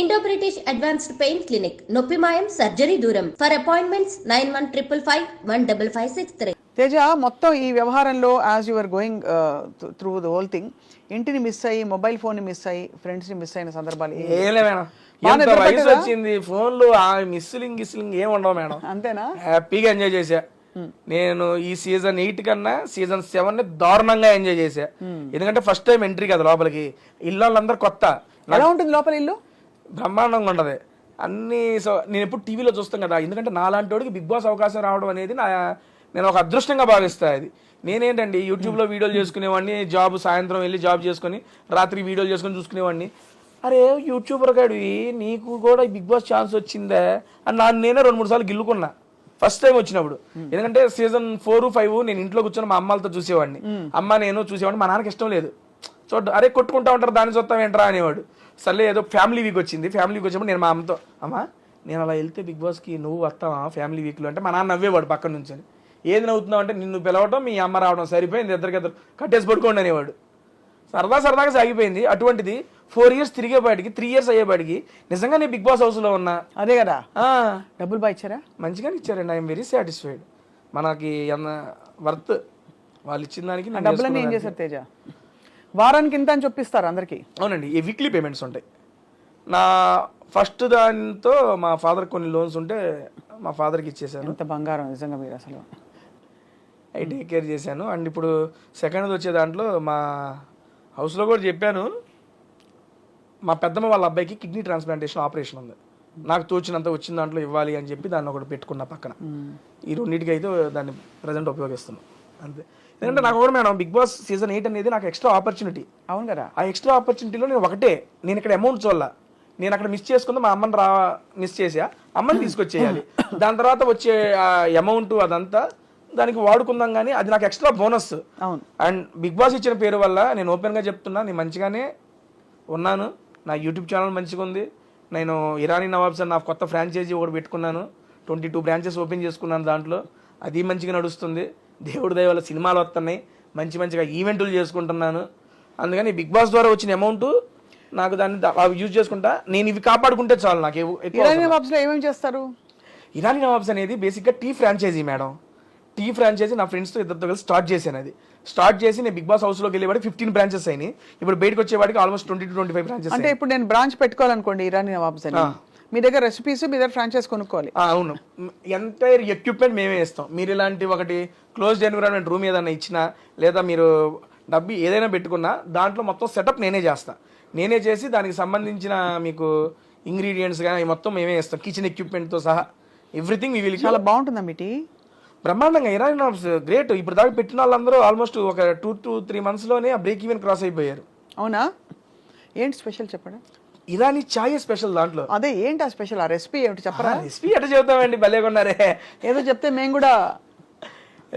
Indo British advanced pain clinic నొప్పి మాయం surgery దూరం. For appointments nine one triple five one double five six three Teja మొత్తం ఈ వ్యవహారంలో as your going through the whole thing ఇంటిని miss అయ్యి mobile ఫోన్ని మిస్ అయ్యి ఫ్రెండ్స్ని మిస్ అయిన సందర్భాలు వయసు? వచ్చింది ఫోన్లు ఆ మిస్లింగ్ గిస్లింగ్ ఏం ఉండవు మేడం. అంతేనా? హ్యాపీగా ఎంజాయ్ చేశా. నేను ఈ సీజన్ ఎయిట్ కన్నా సీజన్ సెవెన్ని దారుణంగా ఎంజాయ్ చేశా. ఎందుకంటే ఫస్ట్ టైం ఎంట్రీ కదా లోపలికి. ఇల్లు వాళ్ళందరూ కొత్త. ఎలా ఉంటుంది లోపల ఇల్లు? బ్రహ్మాండంగా ఉండదు అన్ని సో నేను ఎప్పుడు టీవీలో చూస్తాం కదా ఎందుకంటే నాలాంటి వాడికి బిగ్ బాస్ అవకాశం రావడం అనేది నా నేను ఒక అదృష్టంగా భావిస్తా అది నేనేంటండి యూట్యూబ్లో వీడియోలు చేసుకునేవాడిని జాబ్ సాయంత్రం వెళ్ళి జాబ్ చేసుకుని రాత్రి వీడియోలు చేసుకుని చూసుకునేవాడిని. అరే యూట్యూబర్ గాడివి నీకు కూడా బిగ్ బాస్ ఛాన్స్ వచ్చిందే? అని నన్ను నేనే రెండు మూడు సార్లు గిల్లుకున్నా. ఫస్ట్ టైం వచ్చినప్పుడు. ఎందుకంటే సీజన్ ఫోర్ ఫైవ్ నేను ఇంట్లో కూర్చొని మా అమ్మాలతో చూసేవాడిని. అమ్మ నేను చూసేవాడిని. మా నాన్నకి ఇష్టం లేదు. చూడ అరే కొట్టుకుంటా ఉంటారు దాన్ని చూస్తాం ఏంట్రా అనేవాడు. సర్లే ఏదో ఫ్యామిలీ వీక్ వచ్చింది. ఫ్యామిలీ వీక్ వచ్చినప్పుడు నేను మా అమ్మతో అమ్మా నేను అలా వెళ్తే బిగ్ బాస్కి నువ్వు వస్తావా ఫ్యామిలీ వీక్లో అంటే మా నాన్న నవ్వేవాడు పక్కన నుంచి ఏది నవ్వుతున్నావు అంటే నిన్ను పిలవడం మీ అమ్మ రావడం సరిపోయింది ఇద్దరికిద్దరు కట్టేసి పడుకోండి అనేవాడు. సరదా సరదాగా సాగిపోయింది. అటువంటిది ఫోర్ ఇయర్స్ తిరిగేపాటికి త్రీ ఇయర్స్ అయ్యేపాటికి నిజంగా నేను బిగ్ బాస్ హౌస్లో ఉన్నా. అదే కదా. డబ్బులు బాగా ఇచ్చారా? మంచిగానే ఇచ్చారండి. ఐఎమ్ వెరీ సాటిస్ఫైడ్ మనకి వర్త్ వాళ్ళు ఇచ్చిన దానికి డబ్బులన్నీ ఏం చేశారు తేజ? వారానికి ఇంత అని చొప్పిస్తారు అందరికి. అవునండి ఈ వీక్లీ పేమెంట్స్ ఉంటాయి. నా ఫస్ట్ దానితో మా ఫాదర్ కొన్ని లోన్స్ ఉంటే మా ఫాదర్కి ఇచ్చేసాను ఎంత బంగారం నిజంగా మీరు అసలు. అవి టేక్ కేర్ చేశాను. అండ్ ఇప్పుడు సెకండ్ వచ్చే దాంట్లో మా హౌస్లో కూడా చెప్పాను. మా పెద్దమ్మ వాళ్ళ అబ్బాయికి కిడ్నీ ట్రాన్స్ప్లాంటేషన్ ఆపరేషన్ ఉంది. నాకు తోచినంత వచ్చిన దాంట్లో ఇవ్వాలి అని చెప్పి దాన్ని ఒకటి పెట్టుకున్న పక్కన. ఈ రెండింటికి అయితే దాన్ని ప్రజెంట్ ఉపయోగిస్తున్నాను అంతే. ఎందుకంటే నాకు కూడా madam big boss season eight అనేది నాకు ఎక్స్ట్రా ఆపర్చునిటీ. అవును కదా. ఆ ఎక్స్ట్రా ఆపర్చునిటీలో నేను ఒకటే నేను ఇక్కడ అమౌంట్ చూడాల. నేను అక్కడ మిస్ చేసుకుంది మా అమ్మని రా మిస్ చేసా అమ్మని తీసుకొచ్చేయాలి. దాని తర్వాత వచ్చే అమౌంట్ అదంతా దానికి వాడుకుందాం కానీ అది నాకు ఎక్స్ట్రా బోనస్. అవును. అండ్ బిగ్ బాస్ ఇచ్చిన పేరు వల్ల నేను ఓపెన్గా చెప్తున్నా నేను మంచిగానే ఉన్నాను. నా యూట్యూబ్ ఛానల్ మంచిగా ఉంది. నేను ఇరానీ నవాబ్స్ అని నా కొత్త ఫ్రాంచైజీ ఒకటి పెట్టుకున్నాను. ట్వంటీ టూ బ్రాంచెస్ ఓపెన్ చేసుకున్నాను దాంట్లో. అది మంచిగా నడుస్తుంది. దేవుడి దయ వల్ల సినిమాలు వస్తున్నాయి. మంచి మంచిగా ఈవెంట్లు చేసుకుంటున్నాను. అందుకని బిగ్ బాస్ ద్వారా వచ్చిన అమౌంట్ నాకు దాన్ని అవి యూజ్ చేసుకుంటా. నేను ఇవి కాపాడుకుంటే చాలు నాకు ఎవ- ఎక్కువ ఇరానీ బాబ్స్లో ఏమేమి చేస్తారు? ఇరానీ నవాబ్స్ అనేది బేసిక్గా tea franchise madam. Tea franchise నా ఫ్రెండ్స్తో ఇద్దరితో కలిసి స్టార్ట్ చేశాను అది. స్టార్ట్ చేసి నేను బిగ్ బాస్ హౌస్లోకి వెళ్ళేవాడికి ఫిఫ్టీన్ బ్రాంచెస్ అయినాయి. ఇప్పుడు బయటకు వచ్చేవాడికి almost twenty two twenty five branches అంటే ఇప్పుడు నేను బ్రాంచ్ పెట్టుకోవాలనుకోండి ఇరానీ నవాబ్స్ అని. మీ దగ్గర రెసిపీస్ మీ దగ్గర ఫ్రాంచైజ్ కొనుక్కోవాలి. అవును. ఎంటైర్ ఎక్విప్మెంట్ మేమే ఇస్తాం మీరు ఇలాంటి ఒకటి క్లోజ్డ్ ఎన్విరాన్మెంట్ రూమ్ ఏదైనా ఇచ్చినా లేదా మీరు డబ్బు ఏదైనా పెట్టుకున్నా దాంట్లో మొత్తం సెటప్ నేనే చేస్తా. నేనే చేసి దానికి సంబంధించిన మీకు ఇంగ్రీడియంట్స్ కానీ మొత్తం మేమే ఇస్తాం కిచెన్ ఎక్విప్మెంట్తో సహా. ఎవ్రీథింగ్ మీ విల్ చాలా బాగుంటుందా మీ టీ? బ్రహ్మాండంగా ఇరానీ గ్రేట్ ఇప్పుడు దాకా పెట్టిన వాళ్ళందరూ ఆల్మోస్ట్ ఒక టూ టు త్రీ మంత్స్లోనే ఆ బ్రేక్ ఈవెన్ క్రాస్ అయిపోయారు. అవునా? ఏంటి స్పెషల్ చెప్పండి? ఇరానీ ఛాయ్ స్పెషల్ దాంట్లో. అదే ఏంటి ఆ స్పెషల్? ఆ రెసిపీ ఏమిటి? చెప్పరా? రెసిపీ ఎట్లా చెబుతామండి? భలే కొన్నారే. ఏదో చెప్తే మేము కూడా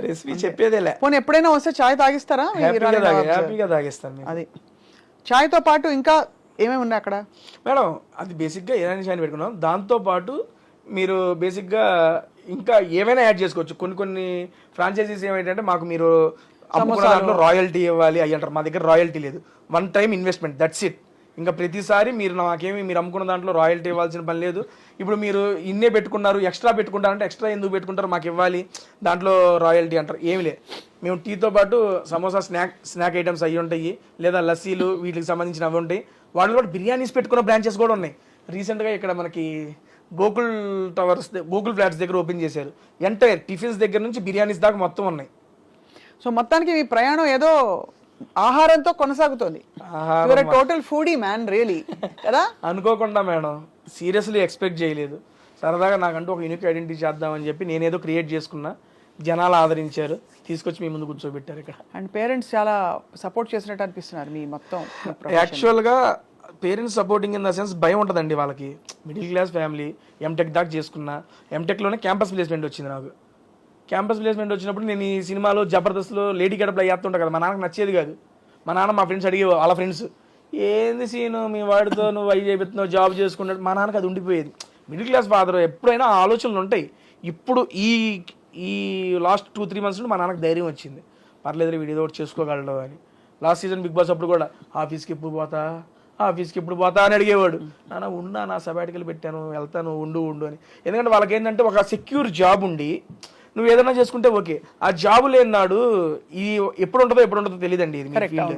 రెసిపీ చెప్పేదేలే. పోనీ ఎప్పుడైనా వస్తే చాయ్ తాగిస్తారా? హ్యాపీగా తాగేస్తాను. అది. చాయ్తో పాటు ఇంకా ఏమేమి ఉన్నాయి అక్కడ? మేడం అది బేసిక్గా ఇరానీ షాయిన్ పెట్టుకున్నాం. దాంతో పాటు మీరు బేసిక్గా ఇంకా ఏమైనా యాడ్ చేసుకోవచ్చు. కొన్ని కొన్ని ఫ్రాంచైజీస్ ఏమైందంటే మాకు మీరు అమ్ముకున్న దాంట్లో రాయల్టీ ఇవ్వాలి. అయ్యి అంటారు. మా దగ్గర రాయల్టీ లేదు. One time investment. That's it. ఇంకా ప్రతిసారి మీరు నాకేమి మీరు అమ్ముకున్న దాంట్లో రాయల్టీ ఇవ్వాల్సిన పని లేదు. ఇప్పుడు మీరు ఇన్నే పెట్టుకున్నారు ఎక్స్ట్రా పెట్టుకుంటారంటే ఎక్స్ట్రా ఎందుకు పెట్టుకుంటారు మాకు ఇవ్వాలి. దాంట్లో రాయల్టీ అంటారు. ఏమి లే మేము టీతో పాటు సమోసా స్నాక్ స్నాక్ ఐటమ్స్ అవి ఉంటాయి. లేదా లస్సీలు వీటికి సంబంధించిన అవి ఉంటాయి. వాళ్ళు కూడా బిర్యానీస్ పెట్టుకున్న బ్రాంచెస్ కూడా ఉన్నాయి. రీసెంట్గా ఇక్కడ మనకి గోకుల్ టవర్స్ గోకుల్ ఫ్లాట్స్ దగ్గర ఓపెన్ చేశారు. ఎంటైర్ టిఫిన్స్ దగ్గర నుంచి బిర్యానీస్ దాకా మొత్తం ఉన్నాయి. సో మొత్తానికి మీ ప్రయాణం ఏదో ఆహారంతో కొనసాగుతోంది. టోటల్ ఫుడీ మ్యాన్ రియలీ కదా? అనుకోకుండా మేడం సీరియస్లీ ఎక్స్పెక్ట్ చేయలేదు. సరదాగా నాకంటూ ఒక యూనిక్ ఐడెంటిటీ చేద్దామని చెప్పి నేనేదో క్రియేట్ చేసుకున్నా. జనాలు ఆదరించారు. తీసుకొచ్చి మీ ముందు కూర్చోబెట్టారు ఇక్కడ. అండ్ పేరెంట్స్ చాలా సపోర్ట్ చేసినట్టు అనిపిస్తున్నారు మీ మొత్తం. యాక్చువల్గా parents supporting in the sense భయం ఉంటుందండి వాళ్ళకి. మిడిల్ క్లాస్ ఫ్యామిలీ ఎంటెక్ దాకా చేసుకున్నా. ఎంటెక్లోనే క్యాంపస్ ప్లేస్మెంట్ వచ్చింది నాకు. క్యాంపస్ ప్లేస్మెంట్ వచ్చినప్పుడు నేను ఈ సినిమాలో జబర్దస్త్లో లేడీ గడపలో అయ్యేస్తుంటా కదా మా నాన్నకు నచ్చేది కాదు. మా నాన్న మా ఫ్రెండ్స్ అడిగే వాళ్ళ ఫ్రెండ్స్ ఏంది సీను మీ వాడితో నువ్వు అవి చేపిస్తున్నావు జాబ్ చేసుకున్నాడు మా నాన్నకి అది ఉండిపోయేది. మిడిల్ క్లాస్ ఫాదర్ ఎప్పుడైనా ఆలోచనలు ఉంటాయి. ఇప్పుడు ఈ ఈ లాస్ట్ టూ త్రీ మంత్స్ నుండి మా నాన్నకు ధైర్యం వచ్చింది. పర్లేదు వీడు ఏదో ఒకటి చేసుకోగలడు అని. లాస్ట్ సీజన్ బిగ్ బాస్ అప్పుడు కూడా ఆఫీస్కి ఎప్పుడు పోతా? ఆఫీస్కి ఇప్పుడు పోతా? అని అడిగేవాడు. నాన్న ఉన్నా నా సబాటికలు పెట్టాను వెళ్తాను ఉండు ఉండు అని. ఎందుకంటే వాళ్ళకి ఏంటంటే ఒక సెక్యూర్ జాబ్ ఉండి నువ్వు ఏదైనా చేసుకుంటే ఓకే. ఆ జాబ్ లేనినాడు ఈ ఎప్పుడు ఉంటుందో ఎప్పుడు ఉంటుందో తెలియదండి ఇది.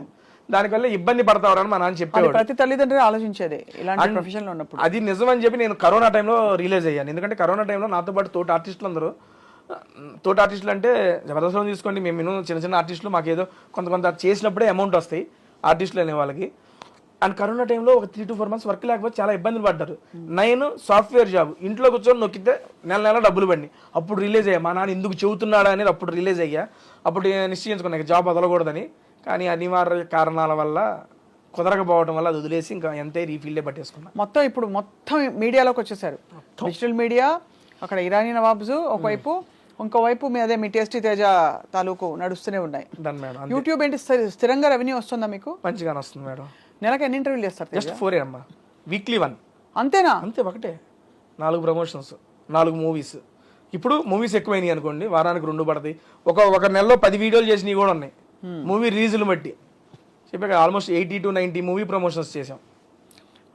దానివల్ల ఇబ్బంది పడతావరని మా నాన్న చెప్పేవాడు. ప్రతి తల్లిదండ్రులు ఆలోచించేది ఇలాంటి ప్రొఫెషన్ ఉన్నప్పుడు. అది నిజం అని చెప్పి నేను కరోనా టైంలో రిలీజ్ అయ్యాను. ఎందుకంటే కరోనా టైంలో నాతో పాటు తోటి ఆర్టిస్టులు అందరూ తోటి ఆర్టిస్టులు అంటే జబర్దస్త్లో తీసుకోండి మేము చిన్న చిన్న ఆర్టిస్టులు మాకు ఏదో కొంత కొంత చేసినప్పుడే అమౌంట్ వస్తాయి ఆర్టిస్టులు అనే వాళ్ళకి. అండ్ కరోనా టైంలో ఒక three to four months work లేకపోతే చాలా ఇబ్బందులు పడ్డారు. నైన్ సాఫ్ట్వేర్ జాబ్ ఇంట్లో కూర్చొని నొక్కితే నెల నెల డబ్బులు పడి అప్పుడు రిలీజ్ అయ్యా. మా నాన్న ఎందుకు చెబుతున్నాడా అనేది అప్పుడు రిలీజ్ అయ్యా. అప్పుడు నిశ్చయించుకున్నా జాబ్ వదలకూడదని. కానీ అనివార్య కారణాల వల్ల కుదరకపోవడం వల్ల అది వదిలేసి ఇంకా ఎంతే రీఫీల్డే పట్టేసుకున్నా. మొత్తం ఇప్పుడు మొత్తం మీడియాలోకి వచ్చేసారు. డిజిటల్ మీడియా అక్కడ ఇరానీ నవాబ్స్ ఒకవైపు ఇంకోవైపు మీ అదే మీ టేస్టీ తేజ తాలూకు నడుస్తూనే ఉన్నాయి. యూట్యూబ్ ఏంటి? స్థిర- స్థిరంగా రెవెన్యూ వస్తుందా మీకు? మంచిగానే వస్తుంది మేడం. నెలకు ఎన్ని ఇంటర్వ్యూలు చేస్తారు జస్ట్ ఫోర్ అమ్మా. వీక్లీ వన్ అంతేనా? అంతే ఒకటే. నాలుగు ప్రమోషన్స్ నాలుగు మూవీస్ ఇప్పుడు మూవీస్ ఎక్కువైనాయి అనుకోండి వారానికి రెండు పడతాయి. ఒక ఒక నెలలో పది వీడియోలు చేసినవి కూడా ఉన్నాయి. మూవీ రిలీజులు బట్టి. చెప్పాక almost eighty to ninety movie promotions చేసాం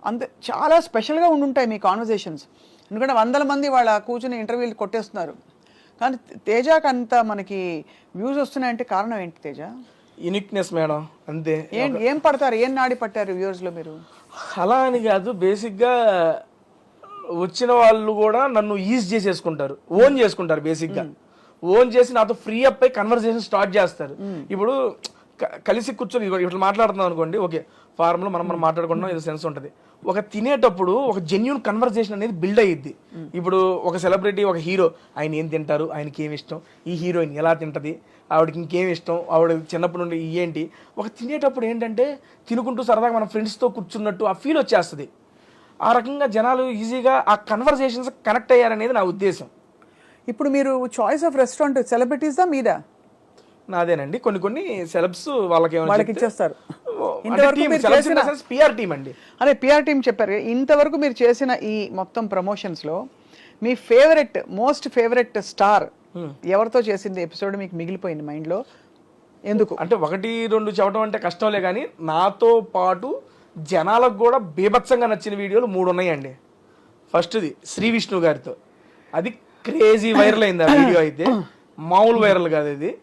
అంతే చాలా స్పెషల్గా ఉండుంటాయి మీ కాన్వర్జేషన్స్ ఎందుకంటే వందల మంది వాళ్ళ కూర్చుని ఇంటర్వ్యూలు కొట్టేస్తున్నారు. కానీ తేజకి అంత మనకి వ్యూస్ వస్తున్నాయంటే కారణం ఏంటి తేజ? యూనిక్నెస్ మేడం అంతే. ఏం ఏం పడతారు? ఏం నాడి పట్టారు వ్యూవర్స్లో మీరు? అలా అని కాదు. బేసిక్గా వచ్చిన వాళ్ళు కూడా నన్ను ఈజ్ చేసేసుకుంటారు. ఓన్ చేసుకుంటారు బేసిక్గా ఓన్ చేసి నాతో ఫ్రీ అప్ అయి కన్వర్సేషన్ స్టార్ట్ చేస్తారు. ఇప్పుడు కలిసి కూర్చొని ఇట్లా మాట్లాడుతున్నాం అనుకోండి ఓకే. ఫార్మ్లో మనం మనం మాట్లాడుకుంటున్నాం ఏదో సెన్స్ ఉంటుంది. ఒక తినేటప్పుడు ఒక జెన్యున్ కన్వర్జేషన్ అనేది బిల్డ్ అయ్యిద్ది ఇప్పుడు ఒక సెలబ్రిటీ ఒక హీరో ఆయన ఏం తింటారు ఆయనకి ఏమి ఇష్టం ఈ హీరోయిన్ ఎలా తింటది ఆవిడకి ఇంకేం ఇష్టం ఆవిడ చిన్నప్పటి నుండి ఏంటి ఒక తినేటప్పుడు ఏంటంటే తినుకుంటూ సరదాగా మన ఫ్రెండ్స్తో కూర్చున్నట్టు ఆ ఫీల్ వచ్చేస్తుంది. ఆ రకంగా జనాలు ఈజీగా ఆ కన్వర్జేషన్స్ కనెక్ట్ అయ్యారనేది నా ఉద్దేశం. ఇప్పుడు మీరు చాయిస్ ఆఫ్ రెస్టారెంట్ సెలబ్రిటీస్దా మీదా? నాదేనండి. కొన్ని కొన్ని సెలబ్స్ వాళ్ళకి వాళ్ళకి ఇచ్చేస్తారు. ఇంతవరకు మీరు చేసిన- PR team అండి. అదే పిఆర్ టీం చెప్పారు. ఇంతవరకు మీరు చేసిన ఈ మొత్తం ప్రమోషన్స్లో మీ ఫేవరెట్ మోస్ట్ ఫేవరెట్ స్టార్ ఎవరితో చేసింది ఎపిసోడ్ మీకు మిగిలిపోయింది మైండ్లో ఎందుకు? అంటే ఒకటి రెండు చెప్పడం అంటే కష్టంలే కానీ నాతో పాటు జనాలకు కూడా బీభత్సంగా నచ్చిన వీడియోలు మూడు ఉన్నాయండి. ఫస్ట్ది శ్రీ విష్ణు గారితో. అది క్రేజీ వైరల్ అయింది ఆ వీడియో అయితే. మామూలు వైరల్ కాదు ఇది.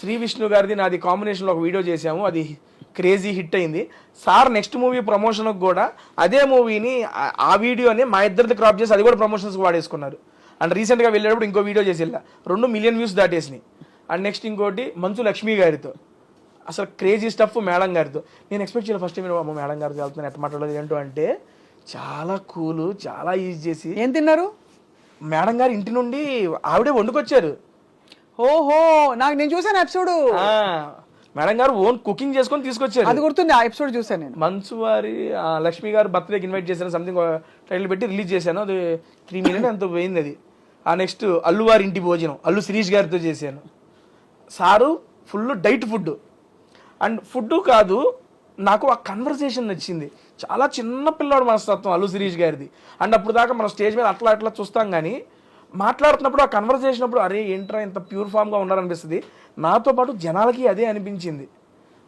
శ్రీ విష్ణు గారిది నాది కాంబినేషన్లో ఒక వీడియో చేశాము. అది క్రేజీ హిట్ అయింది. సార్ నెక్స్ట్ మూవీ ప్రమోషన్కి కూడా అదే మూవీని ఆ- వీడియోని మా ఇద్దరిది క్రాప్ చేసి అది కూడా ప్రమోషన్స్కి వాడేసుకున్నారు. అండ్ రీసెంట్గా వెళ్ళేటప్పుడు ఇంకో వీడియో చేసి వెళ్ళా రెండు మిలియన్ వ్యూస్ దాటేసినాయి. అండ్ నెక్స్ట్ ఇంకోటి మంచు లక్ష్మి గారితో. అసలు క్రేజీ స్టఫ్ మేడం గారితో. నేను ఎక్స్పెక్ట్ చేయలేదు ఫస్ట్ టైం అమ్మ మేడం గారితో వెళ్తున్నాను ఎట్లా మాట్లాడలేదు ఏంటో అంటే చాలా కూలు చాలా ఈజీ చేసి ఏం తిన్నారు? మేడం గారు ఇంటి నుండి ఆవిడే వండుకొచ్చారు. ఓహో నాకు నేను చూసాను ఎపిసోడ్ మేడం గారు ఓన్ కుకింగ్ చేసుకొని తీసుకొచ్చారు. అది గుర్తుంది ఆ ఎపిసోడ్ చూసాను నేను. మంచు వారి ఆ, లక్ష్మి గారు బర్త్డేకి ఇన్వైట్ చేశాను సంథింగ్ టైటిల్ పెట్టి రిలీజ్ చేశాను. అది త్రీ మిలియన్ ఎంతో పోయింది అది. ఆ నెక్స్ట్ అల్లు వారి ఇంటి భోజనం అల్లు శిరీష్ గారితో చేశాను. Sir full diet food. And food కాదు నాకు ఆ కన్వర్సేషన్ నచ్చింది. చాలా చిన్న పిల్లాడు మనస్తత్వం అల్లు శిరీష్ గారిది. అండ్ అప్పుడు దాకా మనం స్టేజ్ మీద అట్లా అట్లా చూస్తాం కానీ మాట్లాడుతున్నప్పుడు ఆ కన్వర్సేషన్ అప్పుడు అరే ఏంట్రా ఇంత ప్యూర్ ఫామ్గా ఉన్నారనిపిస్తుంది. నాతో పాటు జనాలకి అదే అనిపించింది.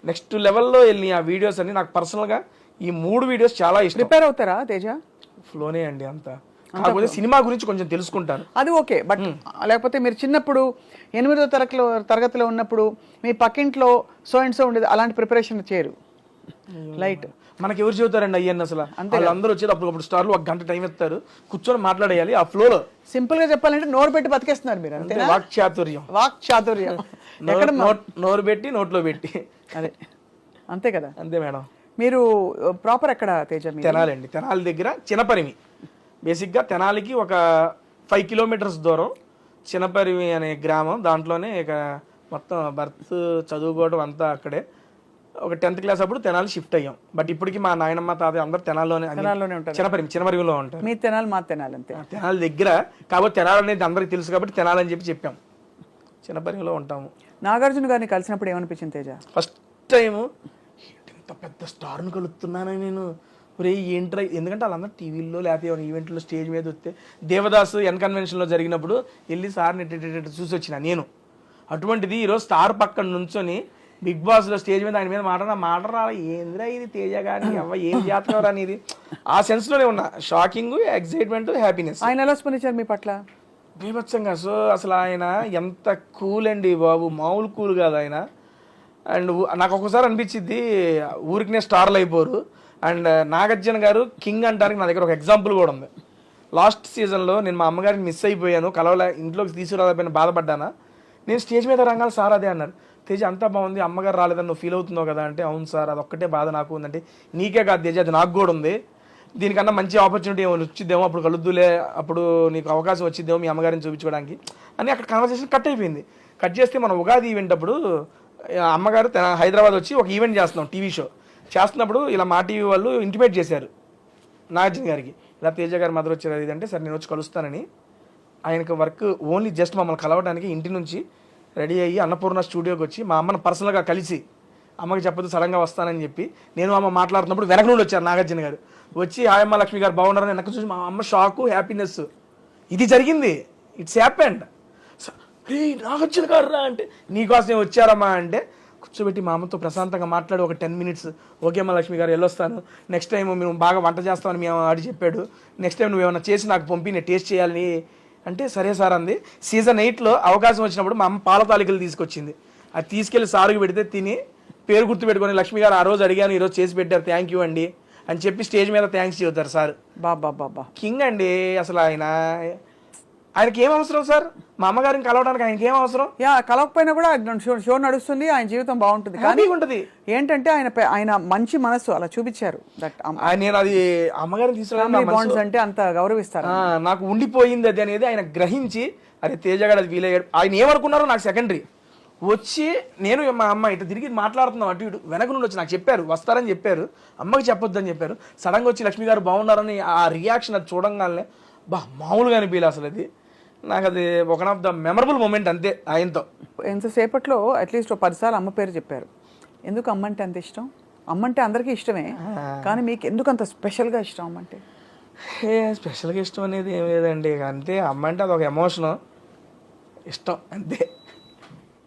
నెక్స్ట్ లెవెల్లో వెళ్ళి ఆ వీడియోస్ అన్ని నాకు పర్సనల్గా ఈ మూడు వీడియోస్ చాలా ఇష్టం. ప్రిపేర్ అవుతారా తేజ? ఫ్లోనే అండి అంతా. కాకపోతే సినిమా గురించి కొంచెం తెలుసుకుంటాను. అది ఓకే బట్ లేకపోతే మీరు చిన్నప్పుడు ఎనిమిదో తరగతిలో తరగతిలో ఉన్నప్పుడు మీ పక్కింట్లో సో అండ్ సో ఉండేది అలాంటి ప్రిపరేషన్ చేయరు. లైట్. మనకి ఎవరు చెబుతారండి అయ్యన్న అసలు? వాళ్ళందరూ వచ్చేది అప్పుడు స్టార్లు ఒక గంట టైం ఇస్తారు. కూర్చొని మాట్లాడేయాలి ఆ ఫ్లోలో. సింపుల్గా చెప్పాలంటే నోరు పెట్టి బతికేస్తున్నారు మీరు అంతే అంతే వాక్చాతుర్యం. వాక్ చాతుర్యం. నోట్- నోరు పెట్టి నోట్లో పెట్టి. అదే. అంతే కదా? అంతే మేడం. మీరు ప్రాపర్ ఎక్కడ తేజ తెనాలి అండి తెనాలి దగ్గర చినపరిమి బేసిక్గా తెనాలికి ఒక ఫైవ్ కిలోమీటర్స్ దూరం చినపరిమి అనే గ్రామం. దాంట్లోనే ఇక మొత్తం బర్త్ చదువుకోవడం అంతా అక్కడే. ఒక టెన్త్ క్లాస్ అప్పుడు తెనాలి షిఫ్ట్ అయ్యాం. బట్ ఇప్పటికి మా నాయనమ్మ తాతయ్య అందరు తెనాల్లోనే తెనాల్లోనే ఉంటారు. చినపరిమి చినపరిమిలో ఉంటారు. మీ తెనాలి మా తెనాలి అంతే. తెనాలి దగ్గర కాబట్టి తెనాలి అనేది అందరికి తెలుసు కాబట్టి తెనాలి అని చెప్పి చెప్పాం. చినపరిమిలో ఉంటాము. నాగార్జున గారిని కలిసినప్పుడు ఏమనిపించింది తేజ? ఫస్ట్ టైం ఇంత పెద్ద స్టార్ను కలుస్తున్నానని నేను. ఒరే ఏంట్రా? ఎందుకంటే వాళ్ళందరూ టీవీల్లో లేకపోతే ఈవెంట్లో స్టేజ్ మీద వస్తే దేవదాస్ ఎన్ కన్వెన్షన్లో జరిగినప్పుడు వెళ్ళి సార్ని చూసి వచ్చిన నేను. అటువంటిది ఈరోజు స్టార్ పక్కన నుంచొని బిగ్ బాస్లో స్టేజ్ మీద ఆయన మీద మాట నా మాట రాలా ఏందిరా ఇది తేజ గాని? అవ్వ ఏం జాతకం ఇది ఆ సెన్స్లోనే ఉన్నా. Shocking excitement happiness. ఆయన ఎలా స్పందించారు మీ పట్ల? బీభత్సంగా. సో అసలు ఆయన ఎంత కూల్ అండి బాబు. మామూలు కూల్ కాదు ఆయన. అండ్ నాకు ఒక్కసారి అనిపించింది ఊరికినే స్టార్లు అయిపోరు. అండ్ నాగార్జున గారు కింగ్ అంటానికి నా దగ్గర ఒక ఎగ్జాంపుల్ కూడా ఉంది. లాస్ట్ సీజన్లో నేను మా అమ్మగారిని మిస్ అయిపోయాను. కలవలే ఇంట్లోకి తీసుకురాకపోయినా బాధపడ్డానా? నేను స్టేజ్ మీద రంగాలు సార్ అదే అన్నారు. తేజ అంతా బాగుంది అమ్మగారు రాలేదని నువ్వు ఫీల్ అవుతున్నావు కదా అంటే అవును సార్ అది ఒక్కటే బాధ నాకు ఉందంటే నీకే కాదు తేజ అది నాకు కూడా ఉంది. దీనికన్నా మంచి ఆపర్చునిటీ ఏమైనా వచ్చిద్దేమో అప్పుడు కలుద్దులే అప్పుడు నీకు అవకాశం వచ్చిద్దేమో మీ అమ్మగారిని చూపించుకోవడానికి. అని అక్కడ కన్వర్సేషన్ కట్ అయిపోయింది. కట్ చేస్తే మనం ఉగాది ఈవెంట్ అప్పుడు అమ్మగారు హైదరాబాద్ వచ్చి ఒక ఈవెంట్ చేస్తున్నాం టీవీ షో చేస్తున్నప్పుడు ఇలా మా టీవీ వాళ్ళు ఇంటిమేట్ చేశారు నాగార్జున గారికి. ఇలా తేజ గారి మదర్ వచ్చారు ఇది అంటే సరే నేను వచ్చి కలుస్తానని. ఆయనకు వర్క్ ఓన్లీ జస్ట్ మమ్మల్ని కలవడానికి ఇంటి నుంచి రెడీ అయ్యి అన్నపూర్ణ స్టూడియోకి వచ్చి మా అమ్మను పర్సనల్గా కలిసి అమ్మకి చెప్పదు సడన్గా వస్తానని చెప్పి నేను అమ్మ మాట్లాడుతున్నప్పుడు వెనక నుండి వచ్చారు నాగార్జున గారు. వచ్చి ఆయమ్మ లక్ష్మి గారు బాగున్నారని వెనక చూసి మా అమ్మ షాకు హ్యాపీనెస్. ఇది జరిగింది. It's happened. రే నాగార్జున గారు రా అంటే నీకోసం వచ్చారమ్మా అంటే కూర్చోబెట్టి మా అమ్మతో ప్రశాంతంగా మాట్లాడి ఒక టెన్ మినిట్స్. ఓకే అమ్మ లక్ష్మి గారు వెళ్ళొస్తాను. నెక్స్ట్ టైం మేము బాగా వంట చేస్తామని మేము ఆడి చెప్పాడు. నెక్స్ట్ టైం నువ్వు ఏమైనా చేసి నాకు పంపి నేను టేస్ట్ చేయాలని అంటే సరే సార్ అంది. సీజన్ ఎయిట్లో అవకాశం వచ్చినప్పుడు మా అమ్మ పాల తాలికలు తీసుకొచ్చింది. అది తీసుకెళ్ళి సారుకు పెడితే తిని పేరు గుర్తు పెట్టుకొని లక్ష్మి గారు ఆ రోజు అడిగాను ఈరోజు చేసి పెట్టారు థ్యాంక్ యూ అండి అని చెప్పి స్టేజ్ మీద థ్యాంక్స్ చెబుతారు సార్. బాబా బాబా కింగ్ అండి అసలు ఆయన. ఆయనకి ఏం అవసరం సార్? మా అమ్మగారిని కలవడానికి ఆయనకి ఏం అవసరం? యా కలవకపోయినా కూడా షో షో నడుస్తుంది ఆయన జీవితం బాగుంటుంది. కానీ ఉంటుంది. ఏంటంటే ఆయన ఆయన మంచి మనసు అలా చూపించారు దట్ నేను అది అమ్మగారిని తీసుకురావడం బాండ్స్ అంటే అంత గౌరవిస్తారు. నాకు ఉండిపోయింది అది అనేది ఆయన గ్రహించి అరే తేజగాడు అది ఫీల్ అయ్యాడు ఆయన ఏమనుకున్నారో నాకు సెకండరీ వచ్చి నేను మా అమ్మ ఇటు తిరిగి మాట్లాడుతున్నాం అటు ఇటు వెనక నుండి వచ్చి నాకు చెప్పారు వస్తారని చెప్పారు అమ్మకి చెప్పొద్దని చెప్పారు. సడన్గా వచ్చి లక్ష్మి గారు బాగున్నారని ఆ రియాక్షన్ అది చూడంగానే బా మామూలుగా అనిపించలే అసలు అది. నాకు అది ఒక ఆఫ్ ద మెమరబుల్ మూమెంట్ అంతే ఆయనతో. ఎంతసేపట్లో అట్లీస్ట్ ఒక పదిసార్లు అమ్మ పేరు చెప్పారు. ఎందుకు అమ్మ అంటే అంత ఇష్టం? అమ్మ అంటే అందరికీ ఇష్టమే. కానీ మీకు ఎందుకు అంత స్పెషల్గా ఇష్టం అమ్మ అంటే ఏ స్పెషల్గా ఇష్టం అనేది ఏం లేదండి. అంతే అమ్మ అంటే అదొక ఎమోషన్ ఇష్టం అంతే.